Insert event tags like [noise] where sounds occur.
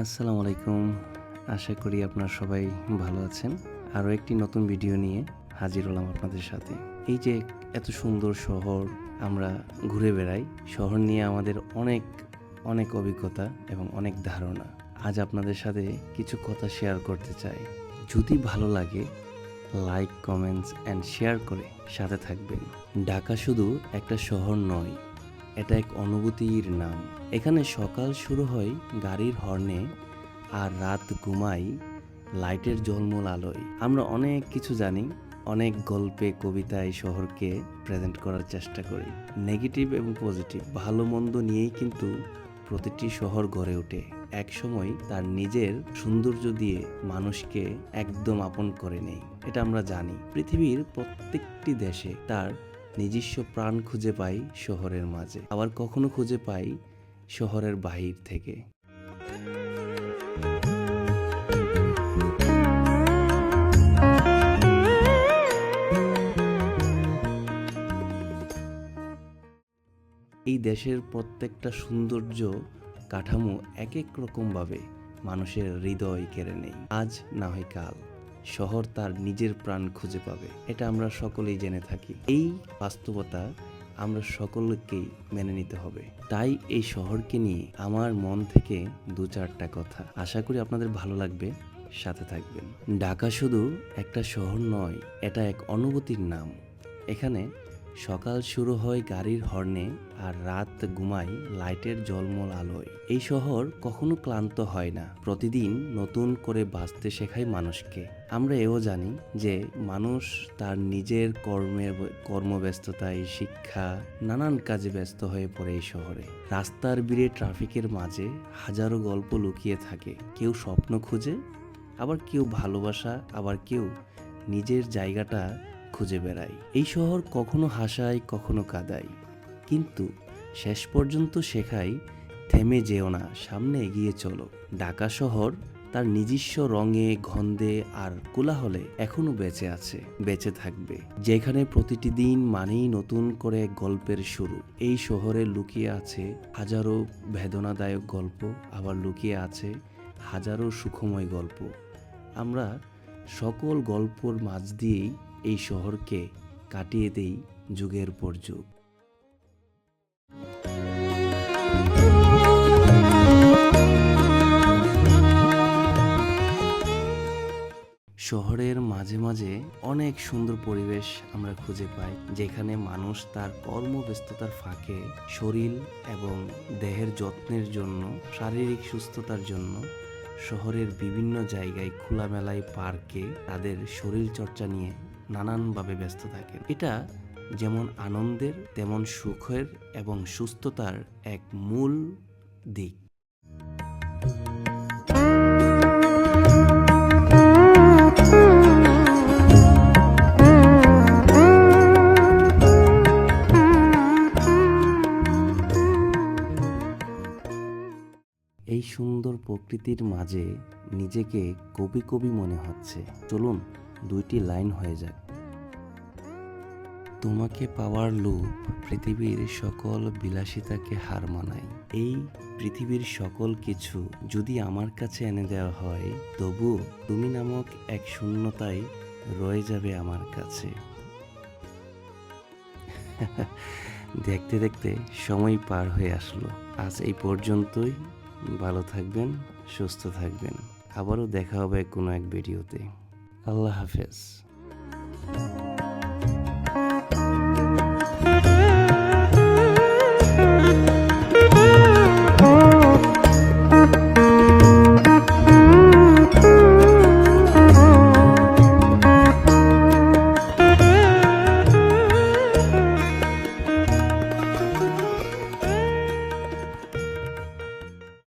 আসসালামু আলাইকুম। আশা করি আপনারা সবাই ভালো আছেন। আরও একটি নতুন ভিডিও নিয়ে হাজির হলাম আপনাদের সাথে। এই যে এত সুন্দর শহর আমরা ঘুরে বেড়াই, শহর নিয়ে আমাদের অনেক অনেক অভিজ্ঞতা এবং অনেক ধারণা। আজ আপনাদের সাথে কিছু কথা শেয়ার করতে চাই। যদি ভালো লাগে, লাইক, কমেন্টস অ্যান্ড শেয়ার করে সাথে থাকবেন। ঢাকা শুধু একটা শহর নয় এটা এক অনুভূতির নাম। এখানে সকাল শুরু হয় গাড়ির হর্নে আর রাত ঘুমাই লাইটের ঝলমল আলোয়। আমরা অনেক কিছু জানি, অনেক গল্পে, কবিতায় শহরকে প্রেজেন্ট করার চেষ্টা করি। নেগেটিভ এবং পজিটিভ ভালো মন্দ নিয়েই কিন্তু প্রতিটি শহর গড়ে ওঠে। এক সময় তার নিজের সৌন্দর্য দিয়ে মানুষকে একদম আপন করে নেই। এটা আমরা জানি। পৃথিবীর প্রত্যেকটি দেশে তার নিজস্ব প্রাণ খুঁজে পাই শহরের মাঝে, আবার কখনো খুঁজে পাই শহরের বাহির থেকে। এই দেশের প্রত্যেকটা সৌন্দর্য কাঠামো এক এক রকমভাবে মানুষের হৃদয় কেড়ে নেই আজ না হয় কাল। শহর তার নিজের প্রাণ খুঁজে পাবে। এটা আমরা সকলেই জেনে থাকি। এই বাস্তবতা আমরা সকলকেই মেনে নিতে হবে। তাই এই শহরকে নিয়ে আমার মন থেকে দু চারটা কথা। আশা করি আপনাদের ভালো লাগবে। সাথে থাকবেন। ঢাকা শুধু একটা শহর নয়, এটা এক অনুভূতির নাম। এখানে সকাল শুরু হয় গাড়ির হর্নে আর রাত ঘুমাই লাইটের জলমল আলোয়। এই শহর কখনো ক্লান্ত হয় না। প্রতিদিন নতুন করে বাঁচতে শেখায় মানুষকে। আমরা এও জানি যে মানুষ তার নিজের কর্মের কর্মব্যস্ততায়, শিক্ষা, নানান কাজে ব্যস্ত হয়ে পড়ে এই শহরে। রাস্তার ভিড়ে ট্রাফিকের মাঝে হাজারো গল্প লুকিয়ে থাকে। কেউ স্বপ্ন খুঁজে, আবার কেউ ভালোবাসা, আবার কেউ নিজের জায়গাটা খুঁজে বেড়াই। এই শহর কখনো হাসায়, কখনো কাদায়। কিন্তু শেষ পর্যন্ত শেখাই, থেমে যেও না, সামনে এগিয়ে চলো। ঢাকা শহর তার নিজস্ব রঙে, গন্ধে আর কোলাহলে এখনও বেঁচে আছে, বেঁচে থাকবে। যেখানে প্রতিটি দিন মানেই নতুন করে গল্পের শুরু। এই শহরে লুকিয়ে আছে হাজারো বেদনাদায়ক গল্প, আবার লুকিয়ে আছে হাজারো সুখময় গল্প। আমরা সকল গল্পর মাঝ দিয়েই এই শহরকে কাটিয়ে দেই যুগের পর যুগ। শহরের মাঝে মাঝে অনেক সুন্দর পরিবেশ আমরা খুঁজে পাই, যেখানে মানুষ তার কর্মব্যস্ততার ফাঁকে শরীর এবং দেহের যত্নের জন্য, শারীরিক সুস্থতার জন্য শহরের বিভিন্ন জায়গায় খোলামেলায় পার্কে তাদের শরীর চর্চা নিয়ে নানানভাবে ব্যস্ত থাকেন। এটা যেমন আনন্দের, তেমন সুখের এবং সুস্থতার এক মূল দিক। এই সুন্দর প্রকৃতির মাঝে নিজেকে কবি কবি মনে হচ্ছে। চলুন দুইটি লাইন হয়ে যাক। তোমাকে পাওয়ার লোভ পৃথিবীর সকল বিলাসিতাকে হার মানায়। এই পৃথিবীর সকল কিছু যদি আমার কাছে এনে দেওয়া হয়, তবু তুমি নামক এক শূন্যতাই রয়ে যাবে আমার কাছে। [laughs] দেখতে দেখতে সময় পার হয়ে আসলো। আজ এই পর্যন্তই। ভালো থাকবেন, সুস্থ থাকবেন। আবারও দেখা হবে কোনো এক ভিডিওতে। আল্লাহ হাফেজ।